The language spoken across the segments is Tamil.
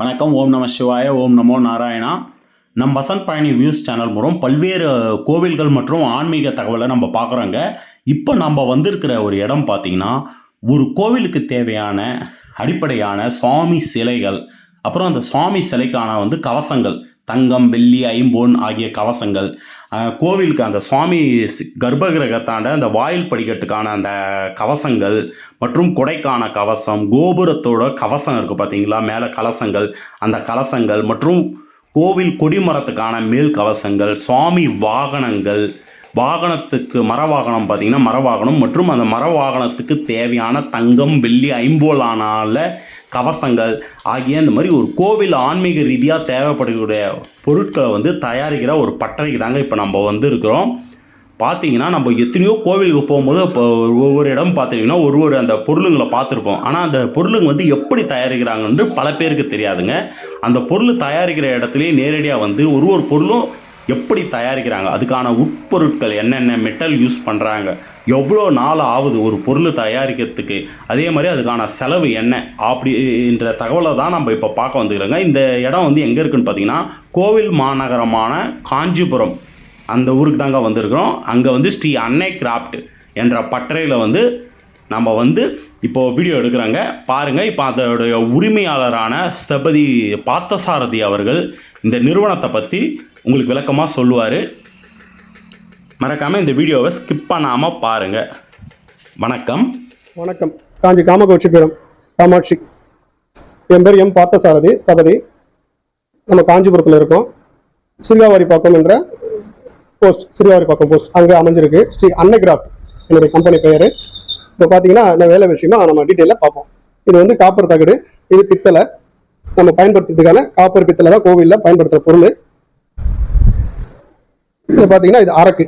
வணக்கம் ஓம் நம சிவாய ஓம் நமோ நாராயணா. நம் வசந்த் பயணி வியூஸ் சேனல் மூலம் பல்வேறு கோவில்கள் மற்றும் ஆன்மீக தகவலை நம்ம பார்க்குறோங்க. இப்போ நம்ம வந்திருக்கிற ஒரு இடம் பார்த்தீங்கன்னா ஒரு கோவிலுக்கு தேவையான அடிப்படையான சுவாமி சிலைகள் அப்புறம் அந்த சுவாமி சிலைக்கான வந்து கவசங்கள் தங்கம் வெள்ளி ஐம்பொன் ஆகிய கவசங்கள். கோவிலுக்கு அந்த சுவாமி கர்ப்பகிரகத்தாண்ட அந்த வாயில் படிக்கட்டுக்கான அந்த கவசங்கள் மற்றும் கொடைக்கான கவசம் கோபுரத்தோட கவசம் இருக்குது பார்த்தீங்களா மேலே கலசங்கள். அந்த கலசங்கள் மற்றும் கோவில் கொடிமரத்துக்கான மேல் கவசங்கள் சுவாமி வாகனங்கள். வாகனத்துக்கு மர வாகனம் மரவாகனம் மர வாகனம் மற்றும் அந்த மர வாகனத்துக்கு தேவையான தங்கம் வெள்ளி ஐம்போலானால் கவசங்கள் ஆகிய இந்த மாதிரி ஒரு கோவில் ஆன்மீக ரீதியாக தேவைப்படக்கூடிய பொருட்களை வந்து தயாரிக்கிற ஒரு பட்டறைக்கு தாங்க இப்போ நம்ம வந்திருக்கிறோம். பார்த்தீங்கன்னா நம்ம எத்தனையோ கோவிலுக்கு போகும்போது இப்போ ஒவ்வொரு இடம் பார்த்தீங்கன்னா ஒரு ஒரு அந்த பொருளுங்களை பார்த்துருப்போம். ஆனால் அந்த பொருளுங்க வந்து எப்படி தயாரிக்கிறாங்கன்னு பல பேருக்கு தெரியாதுங்க. அந்த பொருள் தயாரிக்கிற இடத்துலையே நேரடியாக வந்து ஒரு ஒரு பொருளும் எப்படி தயாரிக்கிறாங்க? அதுக்கான உட்பொருட்கள் என்னென்ன மெட்டல் யூஸ் பண்ணுறாங்க எவ்வளோ நாள் ஆகுது ஒரு பொருள் தயாரிக்கிறதுக்கு? அதே மாதிரி அதுக்கான செலவு என்ன? அப்படின்ற தகவலை தான் நம்ம இப்போ பார்க்க வந்துக்கிறோங்க இந்த இடம் வந்து எங்கே இருக்குன்னு பார்த்தீங்கன்னா கோவில் மாநகரமான காஞ்சிபுரம். அந்த ஊருக்கு தாங்க வந்திருக்கிறோம். அங்கே வந்து ஸ்ரீ அன்னை கிராஃப்ட் என்ற பட்டறையில் வந்து நம்ம வந்து இப்போது வீடியோ எடுக்கிறாங்க. பாருங்கள் இப்போ அதோடைய உரிமையாளரான ஸ்தபதி பார்த்தசாரதி அவர்கள் இந்த நிறுவனத்தை பற்றி உங்களுக்கு விளக்கமாக சொல்லுவார். மறக்காமல் இந்த வீடியோவை ஸ்கிப் பண்ணாமல் பாருங்கள் வணக்கம். வணக்கம். காஞ்சி காமகோட்சிபுரம் காமாட்சி. என் பேர் எம் பார்த்தசாரதி ஸ்தபதி. நம்ம காஞ்சிபுரத்தில் இருக்கோம். சிறுகாவாரிப்பாக்கம் என்ற போஸ்ட் சிறுகாவாரிப்பாக்கம் போஸ்ட் அங்கே அமைஞ்சிருக்கு. ஸ்ரீ அன்னகிராஃப்ட் என்னுடைய கம்பெனி பெயர். இப்போ பார்த்தீங்கன்னா என்ன வேலை விஷயமா நம்ம டீட்டெயிலாக பார்ப்போம். இது வந்து காப்பர் தகடு. இது பித்தளை. நம்ம பயன்படுத்துறதுக்கான காப்பர் பித்தளை தான் கோவிலில் பயன்படுத்துகிற பொருள். இது பார்த்தீங்கன்னா இது அரக்கு.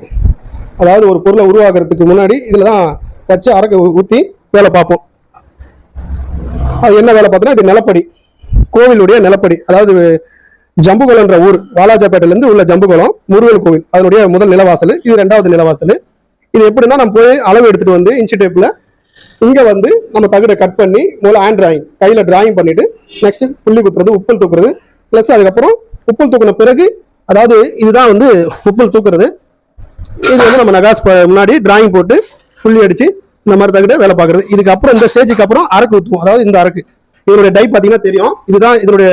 அதாவது ஒரு பொருளை உருவாக்குறதுக்கு முன்னாடி இதில் தான் வச்சு அரக்கு ஊற்றி வேலை பார்ப்போம். அது என்ன வேலை பார்த்தோன்னா இது நிலப்படி. கோவிலுடைய நிலப்படி. அதாவது ஜம்புகுளம்ன்ற ஊர் வாலாஜாப்பேட்டையிலேருந்து உள்ள ஜம்புகுளம் முருகன் கோவில். அதனுடைய முதல் நிலவாசல் இது ரெண்டாவது நிலவாசல். இது எப்படின்னா நம்ம போய் அளவு எடுத்துட்டு வந்து இன்ச்சு டேப்பில் இங்கே வந்து நம்ம தகடை கட் பண்ணி முதல்ல ஹேண்ட் டிராயிங் கையில் டிராயிங் பண்ணிட்டு நெக்ஸ்ட்டு புள்ளி குத்துறது உப்பல் தூக்குறது ப்ளஸ் அதுக்கப்புறம் உப்பல் தூக்குன பிறகு அதாவது இதுதான் வந்து உப்புல் தூக்குறது. இது வந்து நம்ம நகாஸ் ப- முன்னாடி டிராயிங் போட்டு புள்ளி அடிச்சு இந்த மாதிரி தகிட்ட வேலை பார்க்கறது. இதுக்கு அப்புறம் இந்த ஸ்டேஜுக்கு அப்புறம் அரக்கு ஊற்றுவோம் அதாவது இந்த அரக்கு இதனுடைய டை பார்த்தீங்கன்னா தெரியும். இதுதான் இதனுடைய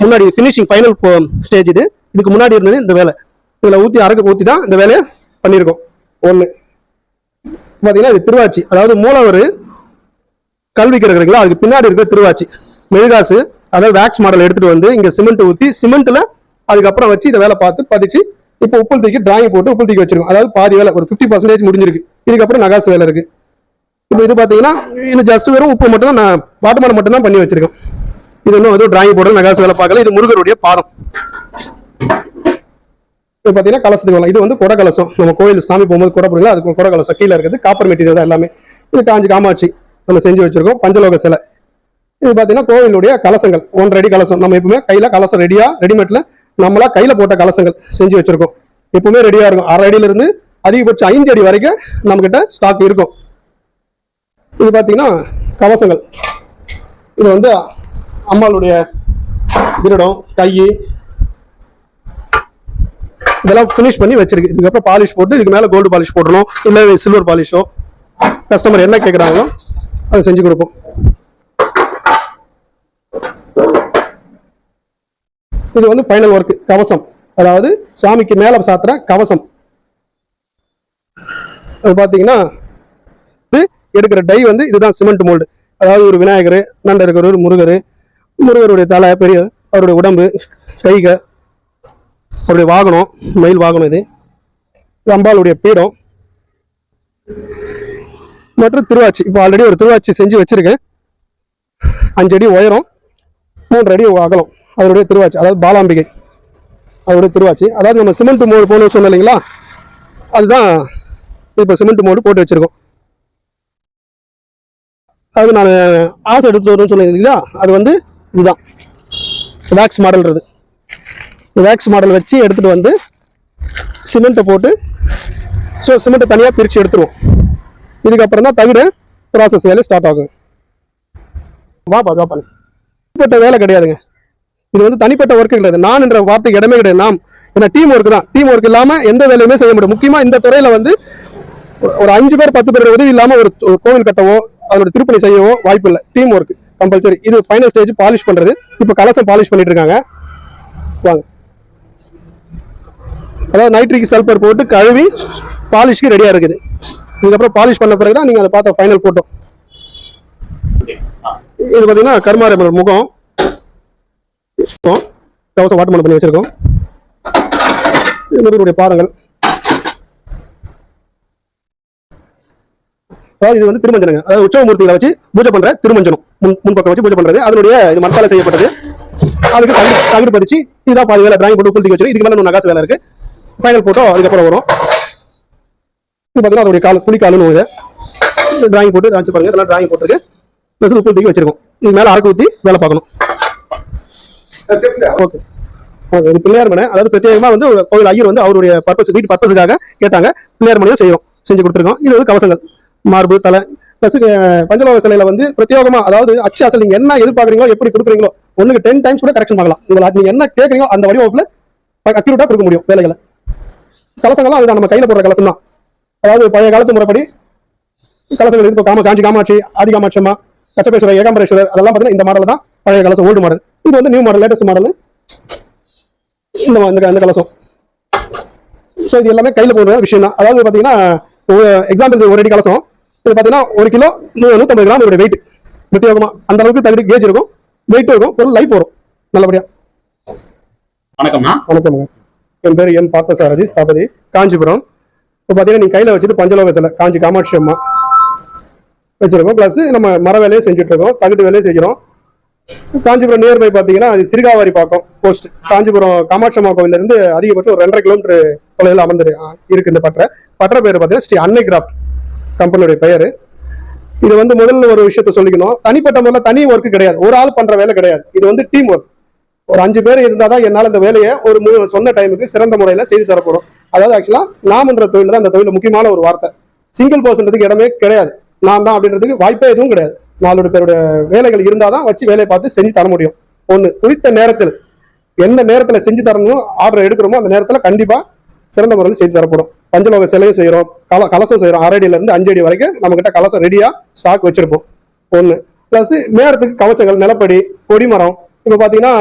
முன்னாடி ஃபினிஷிங் ஃபைனல் ஸ்டேஜ் இது. இதுக்கு முன்னாடி இருந்தது இந்த வேலை. இதில் ஊற்றி அரக்கு ஊற்றி தான் இந்த வேலையை பண்ணியிருக்கோம். ஒன்று பார்த்தீங்கன்னா இது திருவாச்சி. அதாவது மூலவர் கல்வி இருக்கிறீங்களா அதுக்கு பின்னாடி இருக்கிற திருவாச்சி. மெழுகாசு அதாவது வேக்ஸ் மாடல் எடுத்துகிட்டு வந்து இங்கே சிமெண்ட் ஊற்றி சிமெண்ட்டில் அதுக்கப்புறம் வச்சு இதை வேலை பார்த்து பதிச்சு இப்போ உப்புல் தூக்கி டிராயிங் போட்டு உப்புல் தூக்கி வச்சிருக்கோம். அதாவது பாதி வேலை ஒரு 50% பர்சன்டேஜ் முடிஞ்சிருக்கு. இதுக்கப்புறம் நகாசு வேலை இருக்கு. இப்போ இது பார்த்தீங்கன்னா இன்னும் ஜஸ்ட் வெறும் உப்பு மட்டும் தான் நான் வாட்டர் மட்டும் தான் பண்ணி வச்சிருக்கேன். இது இன்னும் வந்து டிராயிங் போட்டு நகாசு வேலை பார்க்கல. இது முருகருடைய பாதம். இது பார்த்தீங்கன்னா கலசத்துக்கு வேலை இது வந்து குட கலசம். நம்ம கோயில் சாமி போகும்போது குடை போடுங்களா அதுக்கு குட கலசம். கீழே இருக்குது. காப்பர் மெட்டீரியல் தான் எல்லாமே. இது காஞ்சி காமாட்சி. நம்ம செஞ்சு வச்சிருக்கோம். பஞ்சலோக சிலை. இது பார்த்தீங்கன்னா கோவிலுடைய கலசங்கள் ஒன்றரை அடி கலசம். நம்ம எப்பவுமே கையில கலசம் ரெடியா ரெடிமேட்ல நம்மளா கையில போட்ட கலசங்கள் செஞ்சு வச்சிருக்கோம். எப்பவுமே ரெடியா இருக்கும். அரை அடியில இருந்து அதிகபட்சம் ஐந்து அடி வரைக்கும் நம்ம கிட்ட ஸ்டாக் இருக்கும். இது பார்த்தீங்கன்னா கவசங்கள். இது வந்து அம்மாளுடைய கிரீடம் கை இதெல்லாம் ஃபினிஷ் பண்ணி வச்சிருக்கு. இதுக்கப்புறம் பாலிஷ் போட்டு இதுக்கு மேலே கோல்டு பாலிஷ் போடணும் இல்லை சில்வர் பாலிஷோ கஸ்டமர் என்ன கேட்குறாங்களோ அதை செஞ்சு கொடுப்போம். இது வந்து ஃபைனல் ஒர்க் கவசம். அதாவது சாமிக்கு மேல சாத்துற கவசம். அது பார்த்தீங்கன்னா இது எடுக்கிற டை வந்து இதுதான் சிமெண்ட் மோல்டு அதாவது ஒரு விநாயகர் நண்ட இருக்கிறவர் முருகர் முருகருடைய தலை பெரிய அவருடைய உடம்பு கைக அவருடைய வாகனம் மயில் வாகனம் இது. அம்பாளுடைய பீடம். மற்றும் திருவாச்சி இப்போ ஆல்ரெடி ஒரு திருவாச்சி செஞ்சு வச்சுருக்கேன். அஞ்சடி உயரம் மூன்று அடி அகலம். அவருடைய திருவாச்சி அதாவது பாலாம்பிகை அவருடைய திருவாச்சி. அதாவது நம்ம சிமெண்ட் மோடு போகணும்னு சொன்னோம் இல்லைங்களா? அதுதான் இப்போ சிமெண்ட் மோடு போட்டு வச்சுருக்கோம். அது நான் ஆசை எடுத்து வரும்னு சொன்னேன் அது வந்து இதுதான். வேக்ஸ் மாடல்ன்றது வேக்ஸ் மாடல் வச்சு எடுத்துகிட்டு வந்து சிமெண்ட்டை போட்டு ஸோ சிமெண்ட்டை தனியாக பிரித்து எடுத்துருவோம். இதுக்கப்புறம் தான் தவிர ப்ராசஸ் வேலை ஸ்டார்ட் ஆகும். வாப்பா வாப்பா இப்போ வேலை கிடையாதுங்க. இது வந்து தனிப்பட்ட ஒர்க் கிடையாது. நான் என்ற வார்த்தைக்கு இடமே கிடையாது. நாம் ஏன்னா டீம் ஒர்க் தான். டீம் ஒர்க் இல்லாமல் எந்த வேலையுமே செய்ய முடியும் முக்கியமாக இந்த துறையில் வந்து ஒரு- அஞ்சு பேர் பத்து பேர் உதவி இல்லாமல் ஒரு கோவில் கட்டவோ அதோட திருப்பணி செய்யவோ வாய்ப்பு இல்லை. டீம் ஒர்க் கம்பல்சரி இது ஃபைனல் ஸ்டேஜ் பாலிஷ் பண்ணுறது இப்போ கலசம் பாலிஷ் பண்ணிட்டு இருக்காங்க. வாங்க. அதாவது நைட்ரிக் சல்பர் போட்டு கழுவி பாலிஷ்க்கு ரெடியாக இருக்குது. இதுக்கப்புறம் பாலிஷ் பண்ண பிறகு தான் நீங்கள் அதை பார்த்த ஃபைனல் ஃபோட்டோ இது பார்த்தீங்கன்னா கருமாரியம்மன் முகம். இப்போ கவசம் வாட்டர் பண்ணி வச்சிருக்கோம். இது முருகனுடைய பாதங்கள். அதாவது இது வந்து திருமஞ்சனங்க. அதாவது உற்சவமூர்த்திகளை வச்சு பூஜை பண்ற திருமஞ்சனம். முன் முன்பக்கம் வச்சு பூஜை பண்றது. அதனுடைய இது மரத்தால செய்யப்பட்டது. அதுக்கு தகுதி தகுதி பதிச்சு இதுதான் பாதி வேலை டிராயிங் போட்டு குளிக்க வச்சிருக்கு இதுக்கு மேலே நகாசு வேலை இருக்கு. ஃபைனல் போட்டோ அதுக்கப்புறம் வரும். இது பார்த்தீங்கன்னா அதோடைய கால் குளிக்காலுன்னு இது டிராயிங் போட்டு பாருங்க. இதெல்லாம் டிராயிங் போட்டுருக்கு ப்ளஸ் உப்பு வச்சிருக்கோம். இது மேல அரக்கு ஊற்றி வேலை பார்க்கணும். ஓகே. ஓகே இது பிள்ளையார் மனை அதாவது பிரத்யேகமா வந்து ஒரு கோவில் ஐயர் வந்து அவருடைய பர்பஸ் வீட்டு பர்பஸுக்காக கேட்டாங்க. பிள்ளையார் மனையும் செய்யும் செஞ்சு கொடுத்துருக்கோம். இது வந்து கவசங்கள் மார்பு தலை பிளஸ் பஞ்சலோக சிலையில வந்து பிரத்யேகமா அதாவது அச்சு அசல் நீங்க என்ன எதிர்பார்க்குறீங்களோ எப்படி கொடுக்குறீங்களோ ஒண்ணுக்கு டென் டைம்ஸ் கூட கரெக்ஷன் பார்க்கலாம். உங்களை நீங்க என்ன கேட்குறீங்களோ அந்த வடிவமைப்புல அக்யூரேட்டா கொடுக்க முடியும் வேலைகளை. கலசங்கள்லாம் அதுதான் நம்ம கையில போடுற கலசம் தான் அதாவது பழைய காலத்து முறைப்படி கலசங்கள் இருக்கு காம காஞ்சி காமாட்சி ஆதி காமாட்சம்மா கச்சபேஸ்வரர் ஏகாம்பரேஸ்வரர் அதெல்லாம் பார்த்தீங்கன்னா இந்த மாடல் தான் பழைய கலசம் ஓல்டு மாடல் இது வந்து நியூ மாடல் லேட்டஸ்ட் மாடல் இந்த இந்த கலசம் ஸோ இது எல்லாமே கையில் போடுற விஷயம் தான் அதாவது பார்த்தீங்கன்னா எக்ஸாம்பிள் ஒரு அடி கலசம் இது பார்த்தீங்கன்னா ஒரு கிலோ நூறு நூற்றம்பது கிராம் இதோட வெயிட் பிரத்யேகமா அந்த அளவுக்கு தகுதி கேஜ் இருக்கும் வெயிட் இருக்கும் பொருள் லைஃப் வரும். நல்லபடியா. வணக்கம்ண்ணா வணக்கம். என் பேர் எம் பார்த்தசாரதி ஸ்தாபதி காஞ்சிபுரம். இப்போ பார்த்தீங்கன்னா நீ கையில் வச்சுட்டு பஞ்சலோக சிலை காஞ்சி காமாட்சி அம்மா. வச்சிருக்கோம். ப்ளஸ் நம்ம மர வேலையை செஞ்சுட்டு இருக்கோம் தகுட்டு வேலையை செய்கிறோம். காஞ்சிபுரம் நியர்பை பார்த்தீங்கன்னா அது சிறுகாவாரி பாக்கம் போஸ்ட் காஞ்சிபுரம் காமாட்சம்மா அம்மா இருந்து அதிகபட்சம் ஒரு ரெண்டரை கிலோமீட்டர் தொலைவில் அமர்ந்து இருக்கு இந்த பட்டறை பட்டறை பேர் பார்த்தீங்கன்னா ஸ்ரீ அன்னை கிராஃப்ட் கம்பெனியுடைய பெயர். இது வந்து முதல்ல ஒரு விஷயத்த சொல்லிக்கணும். தனிப்பட்ட முறையில் தனி ஒர்க் கிடையாது. ஒரு ஆள் பண்ற வேலை கிடையாது. இது வந்து டீம் ஒர்க் ஒரு அஞ்சு பேர் இருந்தால் தான் என்னால் இந்த வேலையை ஒரு மு- சொன்ன டைமுக்கு சிறந்த முறையில் செய்து தரப்படும் அதாவது ஆக்சுவலாக நாம்ன்ற தொழில் தான் அந்த தொழில் முக்கியமான ஒரு வார்த்தை. சிங்கிள் பர்சன்றதுக்கு இடமே கிடையாது. நான் தான் அப்படின்றதுக்கு வாய்ப்பே எதுவும் கிடையாது. நாலு பேருடைய வேலைகள் இருந்தால் தான் வச்சு வேலையை பார்த்து செஞ்சு தர முடியும். ஒன்று குறித்த நேரத்தில் எந்த நேரத்தில் செஞ்சு தரணும் ஆர்டர் எடுக்கிறோமோ அந்த நேரத்தில் கண்டிப்பாக சிறந்த முறையில் செய்து தரப்படும். பஞ்சலோக சிலையும் செய்கிறோம் கல கலசம் செய்கிறோம் ஆறடியிலேருந்து அஞ்சு அடி வரைக்கும் நம்மக்கிட்ட கலசம் ரெடியாக ஸ்டாக் வச்சுருப்போம். ஒன்று ப்ளஸ் நேரத்துக்கு கவச்சங்கள் நிலப்படி கொடிமரம் இப்போ பார்த்தீங்கன்னா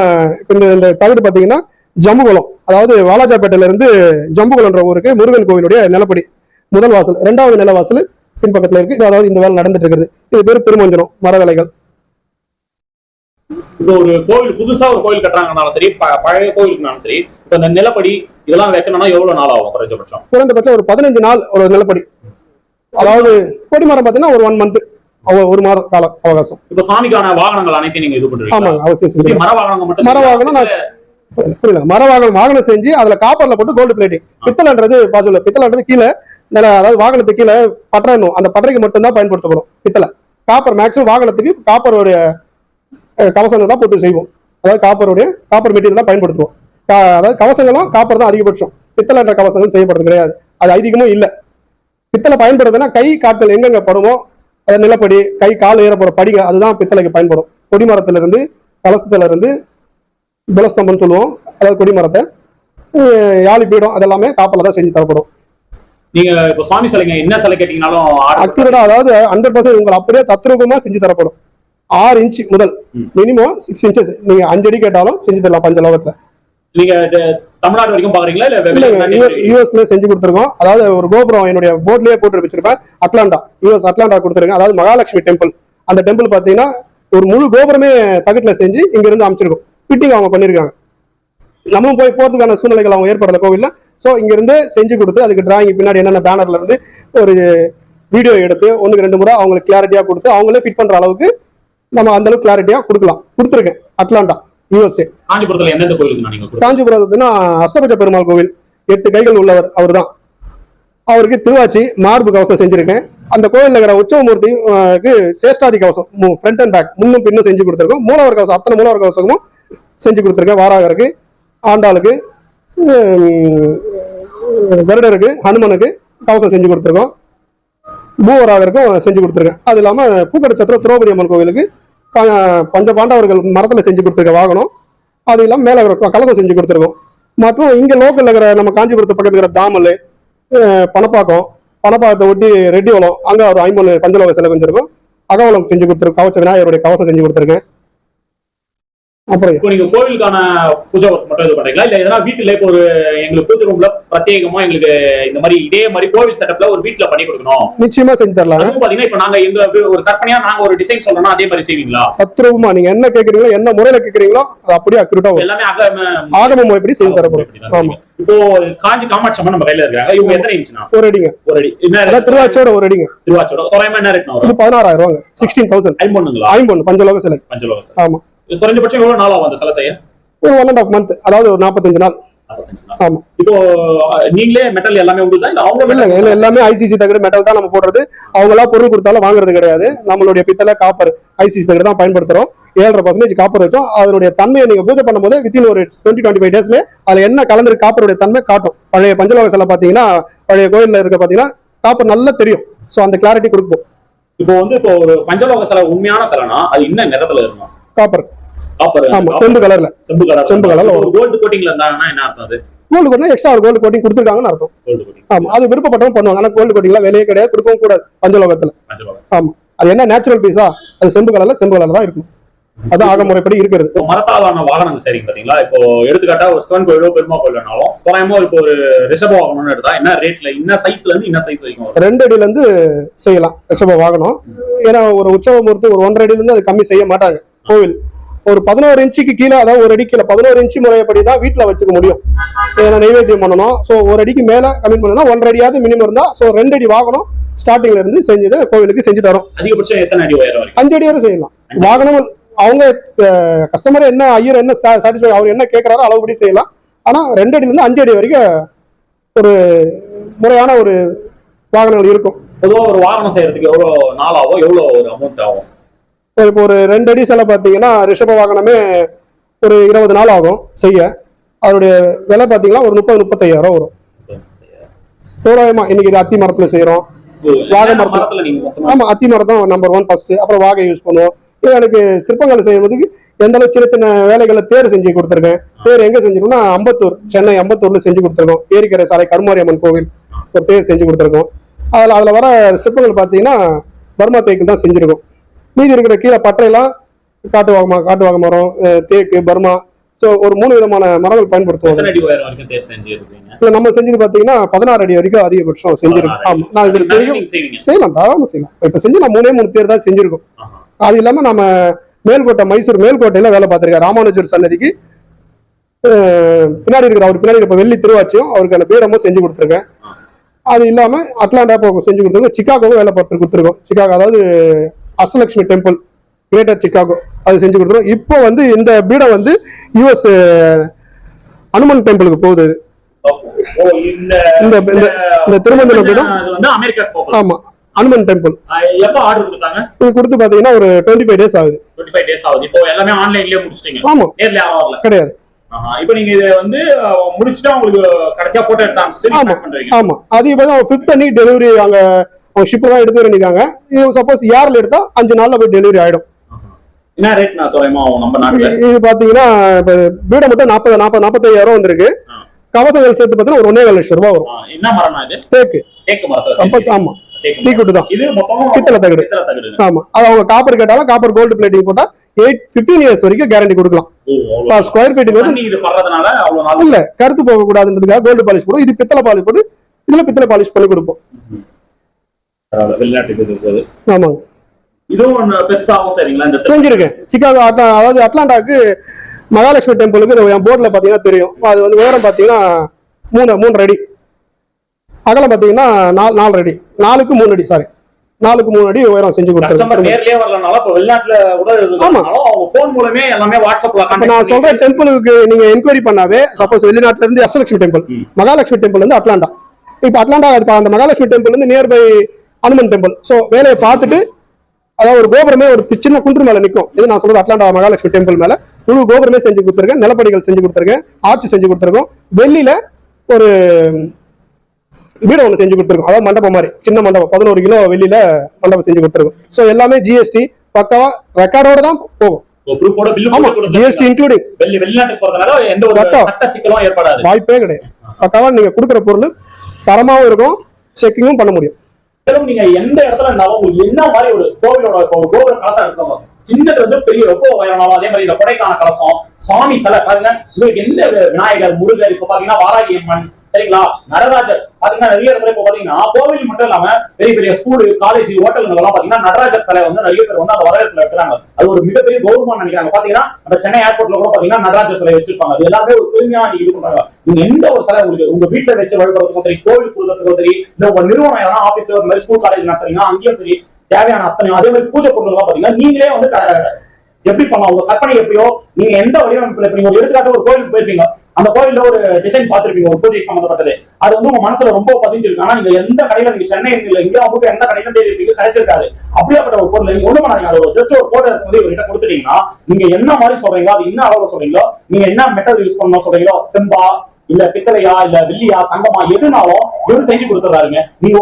இப்போ இந்த இந்த தகுடு பார்த்தீங்கன்னா ஜம்புகுளம். அதாவது வாலாஜாப்பேட்டையிலேருந்து ஜம்புகுளம்ன்ற ஊருக்கு முருகன் கோவிலுடைய நிலப்படி முதல் வாசல். ரெண்டாவது நிலவாசல் பின்பக்கத்தில் இருக்கு. இது அதாவது இந்த வேலை நடந்துட்டு இருக்குது. இது பேர் திருமஞ்சனம் மர வேலைகள். இப்போ ஒரு கோவில் புதுசா ஒரு கோவில் கட்டுறாங்கனாலும் சரி பழைய கோவிலுக்குனாலும் சரி இப்போ இந்த நிலப்படி இதெல்லாம் வைக்கணும்னா எவ்வளவு நாள் ஆகும் குறைஞ்சபட்சம்? குறைந்தபட்சம் ஒரு பதினஞ்சு நாள் ஒரு நிலப்படி. அதாவது கொடிமரம் பார்த்தீங்கன்னா ஒரு ஒன் மந்த் ஒரு மாதம் கால அவகாசம். இப்போ சாமிக்கான வாகனங்கள் அனைத்தையும் நீங்க இது பண்றீங்க ஆமாங்க அவசியம் மர வாகனங்கள் மட்டும் மர வாகனம் புரியல மர வாகனம் வாகனம் செஞ்சு அதுல காப்பர்ல போட்டு கோல்டு பிளேட்டிங் பித்தளைன்றது பாசிபிள் பித்தளைன்றது கீழே நில அதாவது வாகனத்துக்கு கீழே பட்டறணும் அந்த பட்டறைக்கு மட்டும்தான் பயன்படுத்தப்படும் பித்தளை. காப்பர் மேக்ஸிமம் வாகனத்துக்கு காப்பருடைய கவசங்கள் தான் போட்டு செய்வோம். அதாவது காப்பருடைய காப்பர் மெட்டீரியல் தான் பயன்படுத்துவோம். அதாவது கவசங்களும் காப்பர் தான் அதிகபட்சம். பித்தளைன்ற கவசங்கள் செய்யப்படுறது கிடையாது. அது அதிகமும் இல்லை. பித்தளை பயன்படுறதுன்னா கை காட்டில் எங்கெங்க படுமோ நிலப்படி கை கால் ஏற படிங்க அதுதான் பித்தளைக்கு பயன்படும். கொடிமரத்துல இருந்து துளஸ்தம்பம்னு சொல்லுவோம். அதாவது கொடிமரத்தை யாழி பீடம் அதெல்லாமே காப்பில் தான் செஞ்சு தரப்படும். நீங்க இப்போ சுவாமி சிலைங்க என்ன சிலை கேட்டீங்கனாலும் அக்யூரேட்டா அதாவது ஹண்ட்ரட் பர்சன்ட் உங்களுக்கு அப்படியே தத்ரூபமா செஞ்சு தரப்படும். ஆறு இன்ச் முதல். மினிமம் சிக்ஸ் இன்ச்சஸ் நீங்க அஞ்சு அடி கேட்டாலும் செஞ்சு தரலாம் பஞ்சலோகத்துல நீங்க தமிழ்நாடு வரைக்கும் பாக்குறீங்களா இல்ல யூஎஸ்ல செஞ்சு கொடுத்துருக்கோம். அதாவது ஒரு கோபுரம் என்னுடைய போர்ட்லயே போட்டு வச்சிருப்பேன். அட்லாண்டா யூஎஸ் அட்லாண்டா கொடுத்துருக்கேன். அதாவது மகாலட்சுமி டெம்பிள் அந்த டெம்பிள் பாத்தீங்கன்னா ஒரு முழு கோபுரமே தகட்டுல செஞ்சு இங்க இருந்து அமைச்சிருக்கோம். ஃபிட்டிங் அவங்க பண்ணிருக்காங்க. நம்மளும் போய் போறதுக்கான சூழ்நிலைகள் அவங்க ஏற்படல கோவில்ல. ஸோ இங்க இருந்து செஞ்சு கொடுத்து அதுக்கு டிராயிங் பின்னாடி என்னென்ன பேனர்ல இருந்து ஒரு வீடியோ எடுத்து ஒண்ணுக்கு ரெண்டு முறை அவங்களுக்கு கிளாரிட்டியா கொடுத்து அவங்களே ஃபிட் பண்ற அளவுக்கு நம்ம அந்த அளவுக்கு கிளாரிட்டியா கொடுக்கலாம். கொடுத்துருக்கேன். அட்லாண்டா யூஎஸ்ஏ காஞ்சிபுரத்துல எந்தெந்த கோயிலுக்கு? காஞ்சிபுரத்துனா அஷ்டபட்ச பெருமாள் கோவில். எட்டு கைகள் உள்ளவர் அவர்தான். அவருக்கு திருவாச்சி மார்பு கவசம் செஞ்சிருக்கேன். அந்த கோயிலில் இருக்கிற உற்சவமூர்த்திக்கு சேஷ்டாதி கவசம் ஃப்ரண்ட் அண்ட் பேக் முன்னும் பின்னும் செஞ்சு கொடுத்துருக்கோம். மூலவர் கவசம் அத்தனை மூலவர் கவசமும் செஞ்சு கொடுத்துருக்கேன் வாராகருக்கு ஆண்டாளுக்கு வருடருக்கு ஹனுமனுக்கு கவசம் செஞ்சு கொடுத்துருக்கோம். பூவராகருக்கும் செஞ்சு கொடுத்துருக்கேன். அது இல்லாமல் பூக்கடை திரௌபதி அம்மன் கோவிலுக்கு ப- பஞ்ச பாண்டவர்கள் மரத்தில் செஞ்சு கொடுத்துருக்க வாகனம். அது இல்லாமல் மேலே கலசம் செஞ்சு கொடுத்துருக்கோம். மற்றும் இங்கே லோக்கலில் இருக்கிற நம்ம காஞ்சிபுரத்து பக்கத்தில் இருக்கிற தாமல் பணப்பாக்கம் பணப்பாக்கத்தை ஒட்டி ரெட்டிவளம் அங்கே ஒரு ஐம்பது பஞ்சலோக சிலை செஞ்சிருக்கோம் அகவலம் செஞ்சு கொடுத்துருக்கோம். கவச்ச விநாயகருடைய கவசம் செஞ்சு கொடுத்துருக்கேன். அப்புறம் இப்போ நீங்க கோவிலுக்கான பூஜை ஒர்க் மட்டும் இது பண்றீங்களா? இல்ல எதனா வீட்டுல இப்போ ஒரு எங்களுக்கு பூஜை ரூம்ல பிரத்யேகமா எங்களுக்கு இந்த மாதிரி இதே மாதிரி கோவில் செட்டப்ல ஒரு வீட்டுல பண்ணி கொடுக்கணும். நிச்சயமா செஞ்சு தரலாம் அதுவும் பாத்தீங்கன்னா இப்ப நாங்க எங்க ஒரு கற்பனையா நாங்க ஒரு டிசைன் சொல்றோம்னா அதே மாதிரி செய்வீங்களா? தத்ரூபமா நீங்க என்ன கேக்குறீங்களோ என்ன முறையில கேக்குறீங்களோ அது அப்படியே அக்யூரேட்டா எல்லாமே ஆகம முறைப்படி செய்து தரப்படும். ஆமா. இப்போ காஞ்சி காமாட்சி அம்மன் நம்ம கையில இருக்காங்க. இவங்க எத்தனை இன்ச்சுனா ஒரு அடிங்க. ஒரு அடி. என்ன? திருவாச்சோட ஒரு அடிங்க. திருவாச்சூர் தோராயமா என்ன ரேட் வரும்? இது பதினாறாயிரம் ரூபாங்க. சிக்ஸ்டீன் தௌசண்ட் ஐம்பொண்ணுங்களா ஐம்பொன்னு பஞ்சலோக சிலை. பஞ்சலோக ஆமா. குறைஞ்சபட்சம் எவ்வளவு நாள் ஆகும் அந்த சிலை செய்ய? ஒரு ஒன் அண்ட் ஆஃப் மந்த் அதாவது ஒரு நாற்பத்தஞ்சு நாள். இப்போ நீங்களே மெட்டல் எல்லாமே இல்ல எல்லாமே ஐசிசி தகடு மெட்டல் தான் நம்ம போடுறது. அவங்களா பொருள் கொடுத்தாலும் வாங்குறது கிடையாது. நம்மளுடைய பித்தளை காப்பர் ஐசிசி தகடு தான் பயன்படுத்துறோம். ஏழரை பர்சன்டேஜ் காப்பர் வச்சோம். அதனுடைய தன்மையை நீங்க பூஜை பண்ணும்போது வித்தின் ஒரு டுவெண்ட்டி டுவெண்ட்டி ஃபைவ் டேஸ்ல அதுல என்ன கலந்துருக்கு காப்பருடைய தன்மை காட்டும். பழைய பஞ்சலோக சிலை பாத்தீங்கன்னா பழைய கோயில்ல இருக்க பாத்தீங்கன்னா காப்பர் நல்லா தெரியும். ஸோ அந்த கிளாரிட்டி கொடுக்கும். இப்போ வந்து இப்போ ஒரு பஞ்சலோக சிலை உண்மையான சிலைனா அது என்ன நிறத்துல இருக்கும்? காப்பர் ஆமா செம்பு கலர்ல. செம்பு கலர் செம்பு ஒரு கோல்டு கோட்டிங்ல இருந்தாங்கன்னா என்ன அர்த்தம் அது? Gold coating extra gold coating கொடுத்துருக்காங்கன்னு அர்த்தம். ஆமா அது விருப்பப்பட்டவங்க பண்ணுவாங்க. ஆனா கோல்டு கோட்டிங்லாம் வெளியே கிடையாது. கொடுக்கவும் கூடாது. பஞ்சலோகத்துல. ஆமா. அது என்ன நேச்சுரல் பீஸா அது செம்பு கலர்ல செம்பு கலர்ல தான் இருக்கும் அதான் ஆக முறைப்படி இருக்கிறது. இப்போ மரத்தாலான வாகனங்கள் சரிங்க பாத்தீங்களா இப்போ எடுத்துக்காட்டா ஒரு சிவன் கோயிலோ பெருமா கோயிலனாலும் தோராயமா இப்போ ஒரு ரிஷப வாகனம்னு எடுத்தா என்ன ரேட்ல என்ன சைஸ்ல இருந்து என்ன சைஸ் வரைக்கும் ரெண்டு அடியில இருந்து செய்யலாம் ரிஷப வாகனம். ஏன்னா ஒரு உற்சவ மூர்த்தி ஒரு ஒன்றரை அடியில இருந்து அது கம்மி செய்ய மாட்டாங்க. கோவில். ஒரு பதினோரு இன்ச்சுக்கு கீழே அதாவது ஒரு அடி கீழே பதினோரு இன்ச்சு முறையப்படி தான் வீட்டில் வச்சுக்க முடியும். ஏன்னா நைவேத்தியம் பண்ணணும். ஸோ ஒரு அடிக்கு மேலே கம்மி பண்ணணும் ஒன்றரை அடியாவது மினிமம் இருந்தா ஸோ ரெண்டு அடி வாகனம் ஸ்டார்டிங்ல இருந்து செஞ்சதை கோவிலுக்கு செஞ்சு தரும். அதிகபட்சம் எத்தனை அடி உயரம் அஞ்சு அடி வரை செய்யலாம். வாகனம் அவங்க கஸ்டமர் என்ன ஐயர் என்ன சாட்டிஸ்ஃபை அவர் என்ன கேட்கறாரோ அளவுபடி செய்யலாம். ஆனா ரெண்டு அடியில இருந்து அஞ்சு அடி வரைக்கும் ஒரு முறையான ஒரு வாகனங்கள் இருக்கும். பொதுவா ஒரு வாகனம் செய்யறதுக்கு எவ்வளவு நாள் ஆகும் எவ்வளவு ஒரு அமௌண்ட் ஆகும்? இப்போ ஒரு ரெண்டு அடி சிலை பார்த்தீங்கன்னா ரிஷப வாகனமே ஒரு இருபது நாள் ஆகும் செய்ய. அதனுடைய விலை பார்த்தீங்கன்னா ஒரு முப்பது முப்பத்தையாயிரம் வரும். தோராயமா இன்னைக்கு இது அத்தி மரத்துல செய்யறோம் வாகை மரத்துல- மரத்துல நீங்க மொத்தமா ஆமா அத்தி மரம் தான் நம்பர் ஒன் ஃபர்ஸ்ட் அப்புறம் வாகை யூஸ் பண்ணுவோம். இது எனக்கு சிற்பங்கள் செய்யும்போதுக்கு எந்த அளவுக்கு சின்ன சின்ன வேலைகளை தேர் செஞ்சு கொடுத்துருக்கேன். தேர் எங்க செஞ்சிருக்கோம்னா அம்பத்தூர் சென்னை அம்பத்தூர்ல செஞ்சு கொடுத்துருக்கோம். ஏரிக்கரை சாலை கருமாரி அம்மன் கோவில் ஒரு தேர் செஞ்சு கொடுத்துருக்கோம். அதில் அதில் வர சிற்பங்கள் பார்த்தீங்கன்னா பர்மா தேக்கு தான் செஞ்சிருக்கோம். மீதி இருக்கிற கீழே பட்டையெல்லாம் காட்டு வாகமா காட்டு வாகை மரம் தேக்கு பர்மா. ஸோ ஒரு மூணு விதமான மரங்கள் இருக்கீங்க இல்லை நம்ம செஞ்சது பார்த்தீங்கன்னா பதினாறு அடி வரைக்கும் அதிகபட்சம் செஞ்சிருக்கோம். ஆமா நான் இது செய்வீங்க. செய்யலாம் தாராளமாக செய்யலாம். இப்போ செஞ்சு நான் மூணே மூணு தேர் தான் செஞ்சிருக்கோம். அது இல்லாம நம்ம மேல்கோட்டை மைசூர் மேல்கோட்டையில வேலை பார்த்திருக்காரு. ராமானுஜர் சன்னதிக்கு பின்னாடி இருக்கிற அவர் பின்னாடி இப்ப வெள்ளி திருவாச்சியும் அவருக்கான பீடமும் செஞ்சு கொடுத்துருக்கேன். அது இல்லாம அட்லாண்டா செஞ்சு கொடுத்துருக்கோம். சிக்காகோவும் வேலை பார்த்து கொடுத்துருக்கோம். சிக்காகோ அதாவது அஷ்டலட்சுமி டெம்பிள் கிரேட்டர் சிக்காகோ அது செஞ்சு கொடுத்துருக்கோம் இப்போ வந்து இந்த பீடம் வந்து யூஎஸ் அனுமன் டெம்பிளுக்கு போகுது. ஓ இந்த இந்த திருமஞ்சன பீடம். அது ஆமா அனுமன் டெம்பிள். எப்ப ஆர்டர் கொடுத்தாங்க? இது கொடுத்து பாத்தீங்கன்னா ஒரு டுவெண்ட்டி ஃபைவ் டேஸ் ஆகுது. டுவெண்ட்டி ஃபைவ் டேஸ் ஆகுது. இப்போ எல்லாமே ஆன்லைன்லயே முடிச்சிட்டீங்க. ஆமா. நேர்ல யாரும் கிடையாது. இப்போ நீங்க இதை வந்து முடிச்சுட்டா உங்களுக்கு கடைசியா போட்டோ எடுத்து ஆமா. ஆமா. அதிகபட்சம் ஃபிஃப்த் அன்னி டெலிவரி அங்க அவங்க ஷிப்ல தான் எடுத்து பண்ணிருக்காங்க சப்போஸ் ஏர்ல எடுத்தா அஞ்சு நாள்ல போய் டெலிவரி ஆயிடும். இது பாத்தீங்கன்னா இப்ப வீடை மட்டும் நாற்பது நாற்பது நாற்பத்தையாயிரம் வந்திருக்கு. கவசங்கள் சேர்த்து பார்த்தீங்கன்னா ஒரு ஒன்னே லட்சம் ரூபாய் வரும். என்ன தேக்கு. ஆமா. தீக்குட்டு தான். பித்தளை தகடு. ஆமா. அது அவங்க காப்பர் கேட்டாலும் காப்பர் கோல்டு பிளேட்டிங் போட்டா எயிட் பிப்டீன் இயர்ஸ் வரைக்கும் கேரண்டி கொடுக்கலாம். ஸ்கொயர் ஃபீட்டுக்கு இல்ல கருத்து போக கூடாதுன்றதுக்காக கோல்டு பாலிஷ் போடும் இது பித்தளை பாலிஷ் போட்டு இதுல பித்தளை பாலிஷ் பண்ணி கொடுப்போம். வெளிநாட்டுக்கு ஆமாங்க. இதுவும் ஒண்ணு பெருசாகும் சரிங்களா? செஞ்சிருக்கேன் சிக்காகோ அதாவது அட்லாண்டாக்கு மகாலட்சுமி டெம்பிளுக்கு என் போர்டில் பார்த்தீங்கன்னா தெரியும். அது வந்து உயரம் பார்த்தீங்கன்னா மூணு மூன்று அடி. அகலம் பார்த்தீங்கன்னா நாலு நாலு அடி. நாலுக்கு மூணு அடி சாரி நாலுக்கு மூணு அடி உயரம் செஞ்சு கொடுத்துருக்கேன் நேர்லயே வரலனாலும் இப்ப வெளிநாட்டுல கூட இருந்தாலும் அவங்க போன் மூலமே எல்லாமே வாட்ஸ்அப்ல நான் சொல்ற டெம்பிளுக்கு நீங்க என்கொயரி பண்ணாவே சப்போஸ் வெளிநாட்டுல இருந்து அஷ்டலட்சுமி டெம்பிள். மகாலட்சுமி டெம்பிள் வந்து அட்லாண்டா. இப்போ அட்லாண்டா அந்த மகாலட்சுமி டெம்பிள் வந்து நியர்பை அனுமன் டெம்பிள் ஸோ வேலையை பார்த்துட்டு அதாவது ஒரு கோபுரமே ஒரு சின்ன குன்று மேல நிற்கும் இது நான் சொல்றது அட்லாண்டா மகாலட்சுமி டெம்பிள் மேல. முழு கோபுரமே செஞ்சு கொடுத்துருக்கேன். நிலப்படிகள் செஞ்சு கொடுத்துருக்கேன். ஆட்சி செஞ்சு கொடுத்துருக்கோம். வெள்ளியில ஒரு வீடு ஒன்று செஞ்சு கொடுத்துருக்கோம். அதாவது மண்டபம் மாதிரி சின்ன மண்டபம். பதினோரு கிலோ வெளியில மண்டபம் செஞ்சு கொடுத்துருக்கோம். ஸோ எல்லாமே ஜிஎஸ்டி பக்காவா ரெக்கார்டோட தான் போகும். வாய்ப்பே கிடையாது. பக்காவா நீங்க கொடுக்குற பொருள் தரமாவும் இருக்கும். செக்கிங்கும் பண்ண முடியும். மேலும் நீங்க எந்த இடத்துல இருந்தாலும் உங்களுக்கு என்ன மாதிரி ஒரு கோவிலோட இப்போ ஒரு கோபுர கலசம் எடுத்தோம் சின்னது வந்து பெரிய ரொம்ப உயரமாலும் அதே மாதிரி இந்த கொடைக்கான கலசம் சுவாமி சிலை பாருங்க உங்களுக்கு எந்த விநாயகர் முருகர் இப்ப பாத்தீங்கன்னா வாராகி அம்மன் சரிங்களா? நடராஜர். பாத்தீங்கன்னா நிறைய இடத்துல இப்ப பாத்தீங்கன்னா கோவில் மட்டும் இல்லாம பெரிய பெரிய ஸ்கூலு காலேஜ் ஹோட்டல்கள் எல்லாம் பாத்தீங்கன்னா நடராஜர் சிலை வந்து நிறைய பேர் வந்து அந்த வரவேற்புல வைக்கிறாங்க அது ஒரு மிகப்பெரிய கௌரவமா நினைக்கிறாங்க. பாத்தீங்கன்னா நம்ம சென்னை ஏர்போர்ட்ல கூட பாத்தீங்கன்னா நடராஜர் சிலை வச்சிருப்பாங்க. அது எல்லாமே ஒரு பெருமையா நீங்க இது பண்றாங்க. நீங்க எந்த ஒரு சிலை உங்களுக்கு உங்க வீட்டுல வச்சு வழிபடுறதுக்கும் சரி கோவில் கொடுக்கறதுக்கும் சரி இல்ல உங்க நிறுவனம் எதனா ஆபீஸ் இந்த மாதிரி ஸ்கூல் காலேஜ் நடத்துறீங்கன்னா அங்கேயும் சரி தேவையான அத்தனை அதே மாதிரி பூஜை பொருள் பாத்தீங்கன்னா நீங்களே வந்து எப்படி பண்ணலாம்? உங்க கற்பனை எப்படியோ நீங்க எந்த வடிவமைப்புல இப்ப நீங்க ஒரு எடுத்துக்காட்டு ஒரு கோயிலுக்கு போயிருப்பீங்க அந்த கோயில்ல ஒரு டிசைன் பார்த்திருப்பீங்க ஒரு பூஜை சம்பந்தப்பட்டது. அது வந்து உங்க மனசுல ரொம்ப பதிஞ்சிருக்கு ஆனா நீங்க எந்த கடையில நீங்க சென்னை இல்ல இங்க உங்களுக்கு எந்த கடையில தேடி இருப்பீங்க கிடைச்சிருக்காது. அப்படியாப்பட்ட ஒரு பொருள் நீங்க ஒண்ணு பண்ணாதீங்க. ஒரு ஜஸ்ட் ஒரு போட்டோ எடுத்து வந்து இவர்கிட்ட கொடுத்துட்டீங்கன்னா நீங்க என்ன மாதிரி சொல்றீங்களோ அது என்ன அளவுல சொல்றீங்களோ நீங்க என்ன மெட்டல் யூஸ் பண்ணணும் சொல்றீங்களோ செம்பா இல்ல பித்தளையா இல்ல வெள்ளியா தங்கமா எதுனாலும் இவரு செஞ்சு கொடுத்துறாருங்க. நீங்க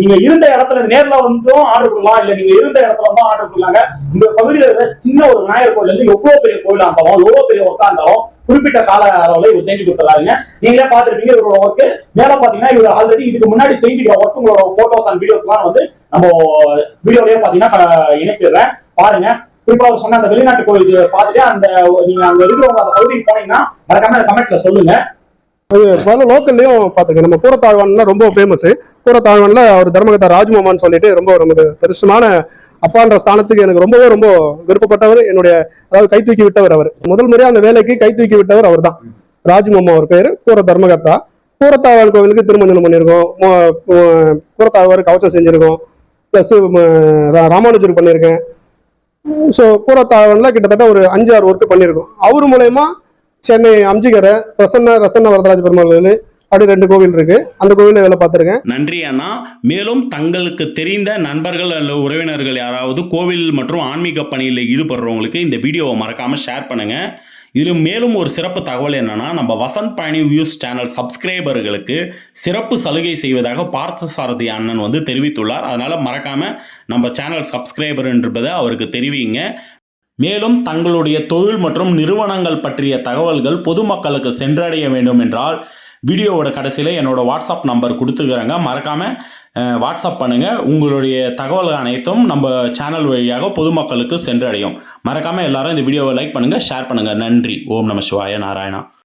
நீங்க இருந்த இடத்துல நேர்ல வந்தும் ஆர்டர் பண்ணலாம் இல்ல நீங்க இருந்த இடத்துல வந்து ஆர்டர் பண்ணலாங்க இந்த பகுதியில இருக்கிற சின்ன ஒரு விநாயகர் கோயில் இருந்து எவ்வளவு பெரிய கோயிலா இருந்தாலும் எவ்வளவு பெரிய ஒர்க்கா இருந்தாலும் குறிப்பிட்ட கால அளவுல இவர் செஞ்சு கொடுத்துறாருங்க. நீங்களே பாத்துருப்பீங்க இவரோட ஒர்க் மேல பாத்தீங்கன்னா இவர் ஆல்ரெடி இதுக்கு முன்னாடி செஞ்சுக்கிற ஒர்க் உங்களோட போட்டோஸ் அண்ட் வீடியோஸ் எல்லாம் வந்து நம்ம வீடியோலயே பாத்தீங்கன்னா இணைச்சிடுறேன். பாருங்க. குறிப்பா அவர் சொன்ன அந்த வெளிநாட்டு கோயிலுக்கு பார்த்துட்டு அந்த நீங்க அங்க இருக்கிறவங்க அந்த பகுதிக்கு போனீங்கன்னா மறக்காம கமெண்ட்ல சொல்லுங்க. பல லோக்கல்லையும் பார்த்துருக்கேன். நம்ம கூரத்தாழ்வான்லாம் ரொம்ப ஃபேமஸ் கூரத்தாழ்வான்ல அவர் தர்மகதா ராஜ்மோமான்னு சொல்லிட்டு ரொம்ப நமக்கு பிரதிஷ்டமான அப்பான்ற ஸ்தானத்துக்கு எனக்கு ரொம்பவே ரொம்ப விருப்பப்பட்டவர். என்னுடைய அதாவது கை தூக்கி விட்டவர் அவர். முதல் முறையா அந்த வேலைக்கு கை தூக்கி விட்டவர் அவர் தான். ராஜ்மோமா அவர் பேர் கூர தர்மகத்தா கூரத்தாழ்வான் கோவிலுக்கு திருமஞ்சனம் பண்ணியிருக்கோம். மு- கூரத்தாழ்வார் கவச்சம் செஞ்சிருக்கோம். ப்ளஸ் ராமானுஜர் பண்ணியிருக்கேன். ஸோ கூரத்தாழ்வான்ல கிட்டத்தட்ட ஒரு அஞ்சு ஆறு ஒர்க் பண்ணியிருக்கோம். அவர் மூலயமா சென்னை அம்ஜிகரை பிரசன்ன ரசன்ன வரதராஜ பெருமாள் கோவில் அப்படி ரெண்டு கோவில் இருக்கு. அந்த கோவிலில் வேலை பார்த்துருக்கேன். நன்றி அண்ணா. மேலும் தங்களுக்கு தெரிந்த நண்பர்கள் அல்ல உறவினர்கள் யாராவது கோவில் மற்றும் ஆன்மீக பணியில் ஈடுபடுறவங்களுக்கு இந்த வீடியோவை மறக்காம ஷேர் பண்ணுங்க. இதில் மேலும் ஒரு சிறப்பு தகவல் என்னன்னா நம்ம வசந்த் பழனி வியூஸ் சேனல் சப்ஸ்கிரைபர்களுக்கு சிறப்பு சலுகை செய்வதாக பார்த்த சாரதி அண்ணன் வந்து தெரிவித்துள்ளார். அதனால மறக்காம நம்ம சேனல் சப்ஸ்கிரைபர் என்பதை அவருக்கு தெரிவிங்க. மேலும் தங்களுடைய தொழில் மற்றும் நிறுவனங்கள் பற்றிய தகவல்கள் பொதுமக்களுக்கு சென்றடைய வேண்டும் என்றால் வீடியோவோட கடைசியில் என்னோட வாட்ஸ்அப் நம்பர் கொடுத்துக்கிறேங்க மறக்காமல் வாட்ஸ்அப் பண்ணுங்கள் உங்களுடைய தகவல்கள் அனைத்தும் நம்ம சேனல் வழியாக பொதுமக்களுக்கு சென்றடையும். மறக்காமல் எல்லாரும் இந்த வீடியோவை லைக் பண்ணுங்கள் ஷேர் பண்ணுங்கள் நன்றி. ஓம் நம சிவாய நாராயணா.